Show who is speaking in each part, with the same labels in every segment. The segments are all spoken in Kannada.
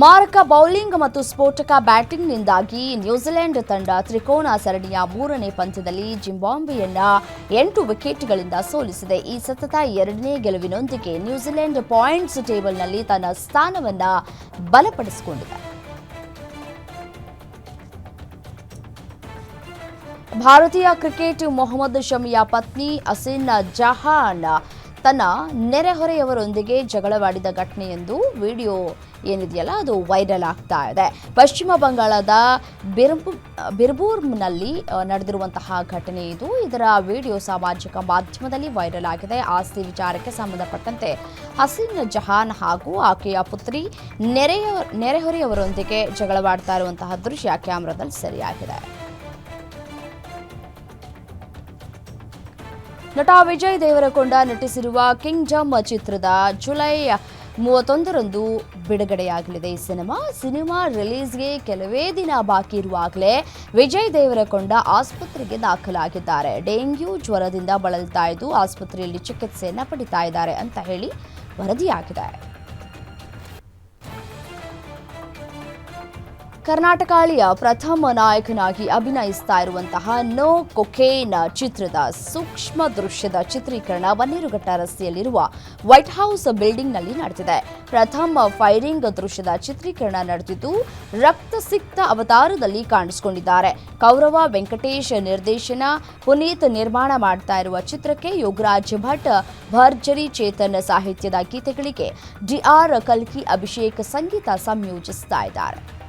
Speaker 1: ಮಾರಕ ಬೌಲಿಂಗ್ ಮತ್ತು ಸ್ಫೋಟಕ ಬ್ಯಾಟಿಂಗ್ನಿಂದಾಗಿ ನ್ಯೂಜಿಲೆಂಡ್ ತಂಡ ತ್ರಿಕೋನ ಸರಣಿಯ ಮೂರನೇ ಪಂದ್ಯದಲ್ಲಿ ಜಿಂಬಾಂಬೆಯನ್ನ ಎಂಟು ವಿಕೆಟ್ಗಳಿಂದ ಸೋಲಿಸಿದೆ. ಈ ಸತತ ಎರಡನೇ ಗೆಲುವಿನೊಂದಿಗೆ ನ್ಯೂಜಿಲೆಂಡ್ ಪಾಯಿಂಟ್ಸ್ ಟೇಬಲ್ನಲ್ಲಿ ತನ್ನ ಸ್ಥಾನವನ್ನು ಬಲಪಡಿಸಿಕೊಂಡಿದೆ. ಭಾರತೀಯ ಕ್ರಿಕೆಟ್ ಮೊಹಮ್ಮದ್ ಶಮಿಯ ಪತ್ನಿ ಅಸಿನ್ ಜಹಾನ್ ತನ್ನ ನೆರೆಹೊರೆಯವರೊಂದಿಗೆ ಜಗಳವಾಡಿದ ಘಟನೆಯೆಂದು ವಿಡಿಯೋ ಏನಿದೆಯಲ್ಲ, ಅದು ವೈರಲ್ ಆಗ್ತಾ ಇದೆ. ಪಶ್ಚಿಮ ಬಂಗಾಳದ ಬಿರ್ಬು, ಬಿರ್ಬೂರ್ನಲ್ಲಿ ನಡೆದಿರುವಂತಹ ಘಟನೆ ಇದು. ಇದರ ವಿಡಿಯೋ ಸಾಮಾಜಿಕ ಮಾಧ್ಯಮದಲ್ಲಿ ವೈರಲ್ ಆಗಿದೆ. ಆಸ್ತಿ ವಿಚಾರಕ್ಕೆ ಸಂಬಂಧಪಟ್ಟಂತೆ ಹಸೀನ್ ಜಹಾನ್ ಹಾಗೂ ಆಕೆಯ ಪುತ್ರಿ ನೆರೆಯ, ನೆರೆಹೊರೆಯವರೊಂದಿಗೆ ಜಗಳವಾಡ್ತಾ ಇರುವಂತಹ ದೃಶ್ಯ ಕ್ಯಾಮ್ರಾದಲ್ಲಿ ಸೆರೆಯಾಗಿದೆ. ನಟ ವಿಜಯ್ ದೇವರಕೊಂಡ ನಟಿಸಿರುವ ಕಿಂಗ್ ಜಮ್ ಚಿತ್ರದ ಜುಲೈ ಮೂವತ್ತೊಂದರಂದು ಬಿಡುಗಡೆಯಾಗಲಿದೆ. ಈ ಸಿನಿಮಾ ಸಿನಿಮಾ ರಿಲೀಸ್ಗೆ ಕೆಲವೇ ದಿನ ಬಾಕಿ ಇರುವಾಗಲೇ ವಿಜಯ್ ದೇವರಕೊಂಡ ಆಸ್ಪತ್ರೆಗೆ ದಾಖಲಾಗಿದ್ದಾರೆ. ಡೆಂಗ್ಯೂ ಜ್ವರದಿಂದ ಬಳಲ್ತಾ ಇದ್ದು ಆಸ್ಪತ್ರೆಯಲ್ಲಿ ಚಿಕಿತ್ಸೆಯನ್ನ ಪಡಿತಾ ಇದ್ದಾರೆ ಅಂತ ಹೇಳಿ ವರದಿಯಾಗಿದೆ. ಕರ್ನಾಟಕಾಳಿಯ ಪ್ರಥಮ ನಾಯಕನಾಗಿ ಅಭಿನಯಿಸ್ತಾ ಇರುವಂತಹ ನೋ ಕೊಕೇನ್ ಚಿತ್ರದ ಸೂಕ್ಷ್ಮ ದೃಶ್ಯದ ಚಿತ್ರೀಕರಣ ಬನ್ನೇರುಘಟ್ಟ ರಸ್ತೆಯಲ್ಲಿರುವ ವೈಟ್ ಹೌಸ್ ಬಿಲ್ಡಿಂಗ್ನಲ್ಲಿ ನಡೆದಿದೆ. ಪ್ರಥಮ ಫೈರಿಂಗ್ ದೃಶ್ಯದ ಚಿತ್ರೀಕರಣ ನಡೆದಿದ್ದು ರಕ್ತಸಿಕ್ತ ಅವತಾರದಲ್ಲಿ ಕಾಣಿಸಿಕೊಂಡಿದ್ದಾರೆ. ಕೌರವ ವೆಂಕಟೇಶ್ ನಿರ್ದೇಶನ, ಪುನೀತ್ ನಿರ್ಮಾಣ ಮಾಡ್ತಾ ಇರುವ ಚಿತ್ರಕ್ಕೆ ಯೋಗರಾಜ್ ಭಟ್, ಭರ್ಜರಿ ಚೇತನ್ ಸಾಹಿತ್ಯದ ಗೀತೆಗಳಿಗೆ ಡಿಆರ್ ಕಲ್ಕಿ ಅಭಿಷೇಕ್ ಸಂಗೀತ ಸಂಯೋಜಿಸ್ತಾ ಇದ್ದಾರೆ.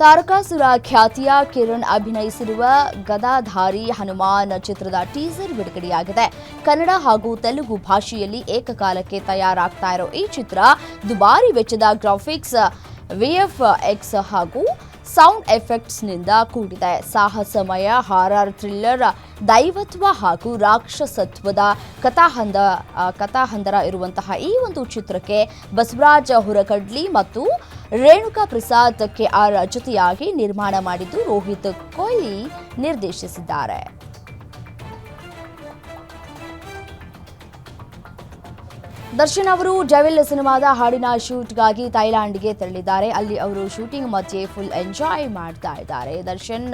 Speaker 1: ತಾರಕಾಸುರ ಖ್ಯಾತಿಯ ಕಿರಣ್ ಅಭಿನಯಿಸಿರುವ ಗದಾಧಾರಿ ಹನುಮಾನ್ ಚಿತ್ರದ ಟೀಸರ್ ಬಿಡುಗಡೆಯಾಗಿದೆ. ಕನ್ನಡ ಹಾಗೂ ತೆಲುಗು ಭಾಷೆಯಲ್ಲಿ ಏಕಕಾಲಕ್ಕೆ ತಯಾರಾಗ್ತಾ ಇರೋ ಈ ಚಿತ್ರ ದುಬಾರಿ ವೆಚ್ಚದ ಗ್ರಾಫಿಕ್ಸ್ ವಿಎಫ್ ಎಕ್ಸ್ ಹಾಗೂ ಸೌಂಡ್ ಎಫೆಕ್ಟ್ಸ್ನಿಂದ ಕೂಡಿದೆ. ಸಾಹಸಮಯ, ಹಾರರ್ ಥ್ರಿಲ್ಲರ್, ದೈವತ್ವ ಹಾಗೂ ರಾಕ್ಷಸತ್ವದ ಕಥಾಹಂದ ಕಥಾಹಂದರ ಇರುವಂತಹ ಈ ಒಂದು ಚಿತ್ರಕ್ಕೆ ಬಸವರಾಜ ಹುರಕಡ್ಲಿ ಮತ್ತು ರೇಣುಕಾ ಪ್ರಸಾದ್ ಕೆ ಆರ್ ಜೊತೆಯಾಗಿ ನಿರ್ಮಾಣ ಮಾಡಿದ್ದು ರೋಹಿತ್ ಕೊಹ್ಲಿ ನಿರ್ದೇಶಿಸಿದ್ದಾರೆ. ದರ್ಶನ್ ಅವರು ಜವೆಲ್ ಸಿನಿಮಾದ ಹಾಡಿನ ಶೂಟ್ಗಾಗಿ ಥೈಲ್ಯಾಂಡ್ಗೆ ತೆರಳಿದ್ದಾರೆ. ಅಲ್ಲಿ ಅವರು ಶೂಟಿಂಗ್ ಮಧ್ಯೆ ಫುಲ್ ಎಂಜಾಯ್ ಮಾಡ್ತಾ ಇದ್ದಾರೆ. ದರ್ಶನ್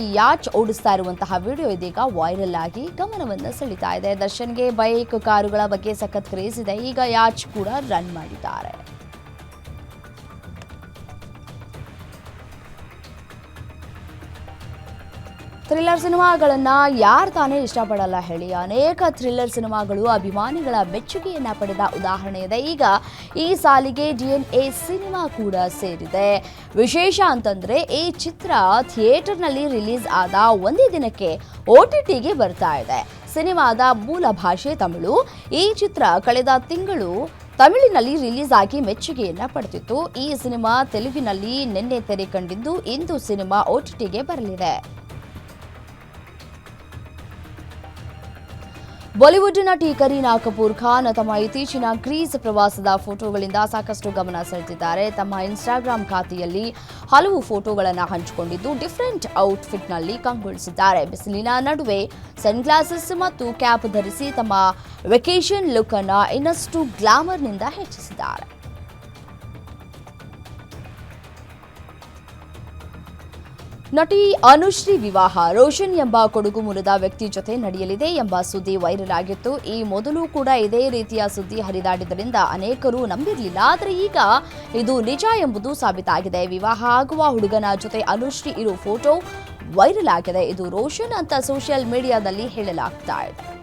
Speaker 1: ಈ ಯಾಚ್ ಓಡಿಸ್ತಾ ಇರುವಂತಹ ವಿಡಿಯೋ ಇದೀಗ ವೈರಲ್ ಆಗಿ ಗಮನವನ್ನು ಸೆಳೀತಾ ಇದೆ. ದರ್ಶನ್ಗೆ ಬೈಕ್, ಕಾರುಗಳ ಬಗ್ಗೆ ಸಖತ್ ಕ್ರೇಜ್ ಇದೆ. ಈಗ ಯಾಚ್ ಕೂಡ ರನ್ ಮಾಡಿದ್ದಾರೆ. ಥ್ರಿಲ್ಲರ್ ಸಿನಿಮಾಗಳನ್ನು ಯಾರು ತಾನೇ ಇಷ್ಟಪಡಲ್ಲ ಹೇಳಿ. ಅನೇಕ ಥ್ರಿಲ್ಲರ್ ಸಿನಿಮಾಗಳು ಅಭಿಮಾನಿಗಳ ಮೆಚ್ಚುಗೆಯನ್ನು ಪಡೆದ ಉದಾಹರಣೆ ಇದೆ. ಈಗ ಈ ಸಾಲಿಗೆ ಡಿ ಎನ್ ಎ ಸಿನಿಮಾ ಕೂಡ ಸೇರಿದೆ. ವಿಶೇಷ ಅಂತಂದರೆ ಈ ಚಿತ್ರ ಥಿಯೇಟರ್ನಲ್ಲಿ ರಿಲೀಸ್ ಆದ ಒಂದೇ ದಿನಕ್ಕೆ ಒ ಟಿ ಟಿಗೆ ಬರ್ತಾ ಇದೆ. ಸಿನಿಮಾದ ಮೂಲ ಭಾಷೆ ತಮಿಳು. ಈ ಚಿತ್ರ ಕಳೆದ ತಿಂಗಳು ತಮಿಳಿನಲ್ಲಿ ರಿಲೀಸ್ ಆಗಿ ಮೆಚ್ಚುಗೆಯನ್ನು ಪಡೆದಿತ್ತು. ಈ ಸಿನಿಮಾ ತೆಲುಗಿನಲ್ಲಿ ನಿನ್ನೆ ತೆರೆ ಕಂಡಿದ್ದು ಇಂದು ಸಿನಿಮಾ ಒಟಿಟಿಗೆ ಬರಲಿದೆ. ಬಾಲಿವುಡ್ ನಟಿ ಕರೀನಾ ಕಪೂರ್ ಖಾನ್ ತಮ್ಮ ಇತ್ತೀಚಿನ ಗ್ರೀಸ್ ಪ್ರವಾಸದ ಫೋಟೋಗಳಿಂದ ಸಾಕಷ್ಟು ಗಮನ ಸೆಳೆದಿದ್ದಾರೆ. ತಮ್ಮ ಇನ್ಸ್ಟಾಗ್ರಾಂ ಖಾತೆಯಲ್ಲಿ ಹಲವು ಫೋಟೋಗಳನ್ನು ಹಂಚಿಕೊಂಡಿದ್ದು, ಡಿಫರೆಂಟ್ ಔಟ್ಫಿಟ್ನಲ್ಲಿ ಕಂಗೊಳಿಸಿದ್ದಾರೆ. ಬಿಸಿಲಿನ ನಡುವೆ ಸನ್ಗ್ಲಾಸಸ್ ಮತ್ತು ಕ್ಯಾಪ್ ಧರಿಸಿ ತಮ್ಮ ವೆಕೇಷನ್ ಲುಕ್ ಅನ್ನು ಇನ್ನಷ್ಟು ಗ್ಲಾಮರ್ನಿಂದ ಹೆಚ್ಚಿಸಿದ್ದಾರೆ. ನಟಿ ಅನುಶ್ರೀ ವಿವಾಹ, ರೋಷನ್ ಎಂಬ ಕೊಡಗು ಮೂಲದ ವ್ಯಕ್ತಿ ಜೊತೆ ನಡೆಯಲಿದೆ ಎಂಬ ಸುದ್ದಿ ವೈರಲ್ ಆಗಿತ್ತು. ಈ ಮೊದಲು ಕೂಡ ಇದೇ ರೀತಿಯ ಸುದ್ದಿ ಹರಿದಾಡಿದ್ದರಿಂದ ಅನೇಕರು ನಂಬಿರಲಿಲ್ಲ. ಆದರೆ ಈಗ ಇದು ನಿಜ ಎಂಬುದು ಸಾಬೀತಾಗಿದೆ. ವಿವಾಹ ಆಗುವ ಹುಡುಗನ ಜೊತೆ ಅನುಶ್ರೀ ಇರೋ ಫೋಟೋ ವೈರಲ್ ಆಗಿದೆ. ಇದು ರೋಷನ್ ಅಂತ ಸೋಷಿಯಲ್ ಮೀಡಿಯಾದಲ್ಲಿ ಹೇಳಲಾಗ್ತಾ ಇದೆ.